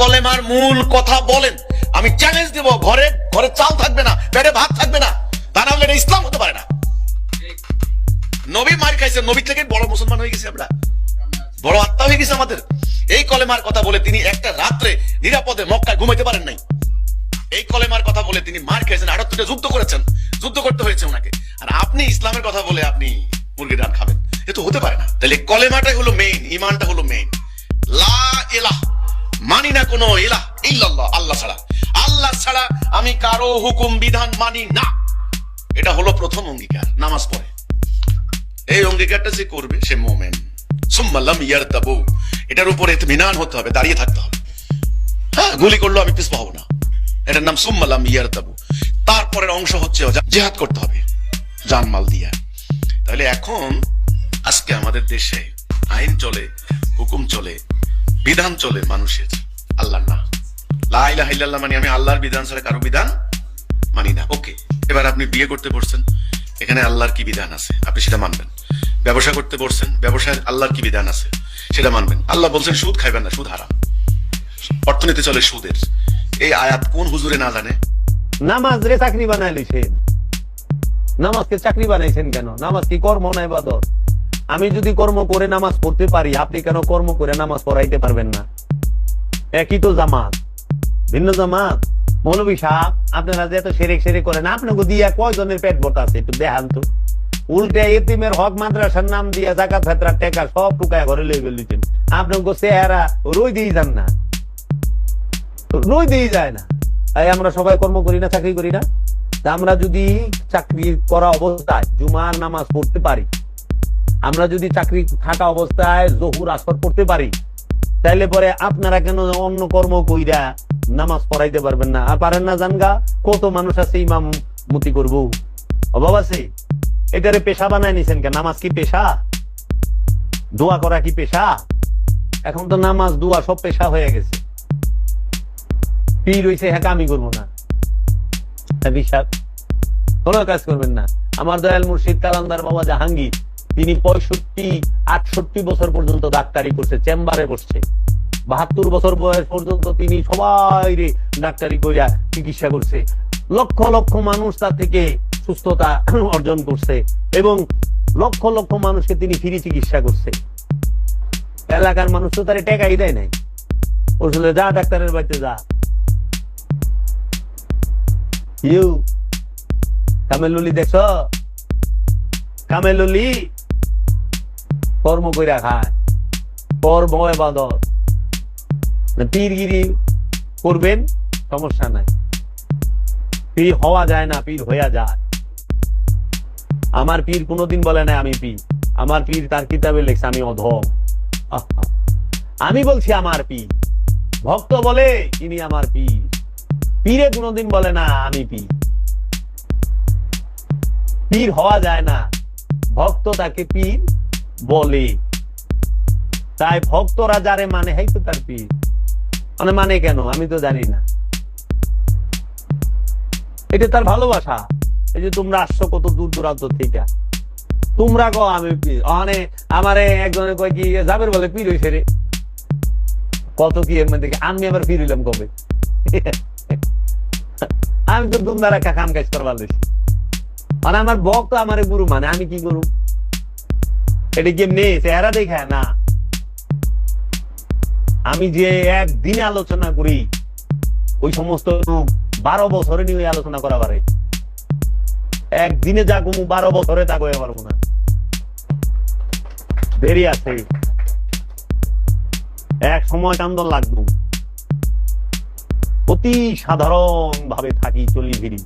কলেমার মূল কথা বলেন। আমি চ্যালেঞ্জ দেব ঘরে ঘরে চাল থাকবে না, পেটে ভাত থাকবে না। তা না হলে এটা ইসলাম হতে পারে না। নবী মার খাইছে, নবী থেকে বড় মুসলমান হয়ে গেছে আমরা। বড় আত্মা হয়ে গেছে আমাদের। এই কলেমার কথা বলে তিনি একটা রাত্রে নিরাপদে মক্কায় ঘুমাইতে পারেন নাই। এই কলেমার কথা বলে তিনি মার খেয়েছেন, আটাত্তরটা যুদ্ধ করেছেন। যুদ্ধ করতে হয়েছে ওনাকে। আর আপনি ইসলামের কথা বলে আপনি মুরগির ডান খাবেন। এ তো হতে পারে না। তাহলে কলেমাটাই হলো মেইন ইমানটা হলো মেইন লা ইলাহ মানি না কোনো ইলাহ ইল্লাল্লাহ, আল্লাহ ছাড়া। আল্লাহ ছাড়া আমি কারও হুকুম, বিধান মানি না। এটা হলো প্রথম অঙ্গীকার, নামাজ পড়ে। এই অঙ্গীকারটা যে করবে, সে মোমেন। ইয়ার তাবু এটার উপরে ইতমিনান হতে হবে, দাঁড়িয়ে থাকতে হবে। হ্যাঁ গুলি করল, আমি না। এটার নাম ইয়ার তাবু তারপরের অংশ হচ্ছে জেহাদ করতে হবে, জানমাল দিয়া। তাহলে এখন আজকে আমাদের দেশে আইন চলে, হুকুম চলে, বিধান চলে, মানুষের। আল্লাহ না। লাইলা হাইল্লাহ মানে আমি আল্লাহর বিধান ছাড়া কারও বিধান মানি না। ওকে এবার আপনি বিয়ে করতে বসছেন। এখানে আল্লাহর কি বিধান আছে? আপনি সেটা মানবেন। ব্যবসা করতে বসছেন ব্যবসায় আল্লাহর কি বিধান আছে? সেটা মানবেন। আল্লাহ বলছেন, সুদ খাইবেন না, সুদ হারাম। অর্থনীতি চলে সুদের। এই আয়াত কোন হুজুরে না জানে? নামাজ রে চাকরি বানাই লইছেন। নামাজকে চাকরি বানাইছেন কেন? নামাজ কি কর্ম না ইবাদত? আমি যদি কর্ম করে নামাজ পড়তে পারি, আপনি কেন কর্ম করে নামাজ পড়াইতে পারবেন না? একই তো জামাত, ভিন্ন জামাত। মৌলবী সাহ আপনারা যে এত সেরেক সেরেক করেন, আপনাকে দিয়া কয়জনের পেট ভর্তা আছে? একটু দেখান তো। উল্টে এতিমের হক মাদ্রাসার নাম দিয়া জাকাত, ফেতরা, টেকা সব টুকায় ঘরে লই গেলিছেন আপনাকে চেহারা রই দিয়ে যান না। রই দিয়ে যায় না। তাই আমরা সবাই কর্ম করি না, চাকরি করি না। আমরা যদি চাকরি করা অবস্থায়, জুমার নামাজ পড়তে পারি, আমরা যদি চাকরি থাকা অবস্থায় জহুর আসর পড়তে পারি তাইলে পরে আপনারা কেন অন্য কর্ম কইরা নামাজ পড়াইতে পারবেন না? আর পারেন না জানগা, কত মানুষ আছে ইমাম মতি করব? অভাব আছে? এটারে পেশা বানায় নিছেন কেন? নামাজ কি পেশা? দোয়া করা কি পেশা? এখন তো নামাজ, দোয়া সব পেশা হয়ে গেছে। পীর হইছে হ্যাঁ আমি করব না। কোনো কাজ করবেন না। আমার দয়াল মুর্শিদ, কালান্দার বাবা জাহাঙ্গীর তিনি পঁয়ষট্টি, আটষট্টি বছর পর্যন্ত ডাক্তারি করছে, চেম্বারে বসছে। বাহাত্তর বছর বয়স পর্যন্ত তিনি সবাই ডাক্তারি করিয়া চিকিৎসা করছে। লক্ষ লক্ষ মানুষ তার থেকে সুস্থতা অর্জন করছে এবং লক্ষ লক্ষ মানুষকে তিনি ফ্রি চিকিৎসা করছে। এলাকার মানুষ তো তারে টেকাই দেয় নাই। বলছিল, যা ডাক্তারের বাড়িতে যা। ইউ কামেলুলি দেখছ? কামেলুলি কর্ম কইরা খায়। কর্ম এবাদত। পীরগিরি করবেন, সমস্যা নাই। পীর হওয়া যায় না, পীর হইয়া যায়। আমার পীর কোনোদিন বলে না আমি পীর। আমার পীর তার কিতাবে লেখছে, আমি অধম। আমি বলছি আমার পীর। ভক্ত বলে ইনি আমার পীর। পীরে কোনোদিন বলে না আমি পীর। পীর হওয়া যায় না। ভক্ত তাকে পীর বলে। তাই ভক্তরা যারে মানে হাই তো তার পীর। মানে মানে কেন? আমি তো জানি না। এটা তার ভালোবাসা। এই যে তোমরা আসছো কত দূর দূরান্ত থেকে। তোমরা কো আমি মানে আমারে একজনে কয় কি যাবের বলে পীর হইছে রে। কত কি এর মধ্যে আমি আবার পীর হইলাম কবে? আমি তো দুমদার একটা কাম কাজ করবার মানে আমার ভক্ত আমার গুরু মানে আমি কি করু এটা কি এমনি চেহারা দেখা? না। আমি যে একদিনে আলোচনা করি, ওই সমস্ত বারো বছরে নিয়ে আলোচনা করা পারে একদিনে যা কমু বারো বছরে তা কয়ে পারব না। দেরি আছে। এক সময় কান্দন লাগবো। অতি সাধারণ ভাবে থাকি চলি ফিরি।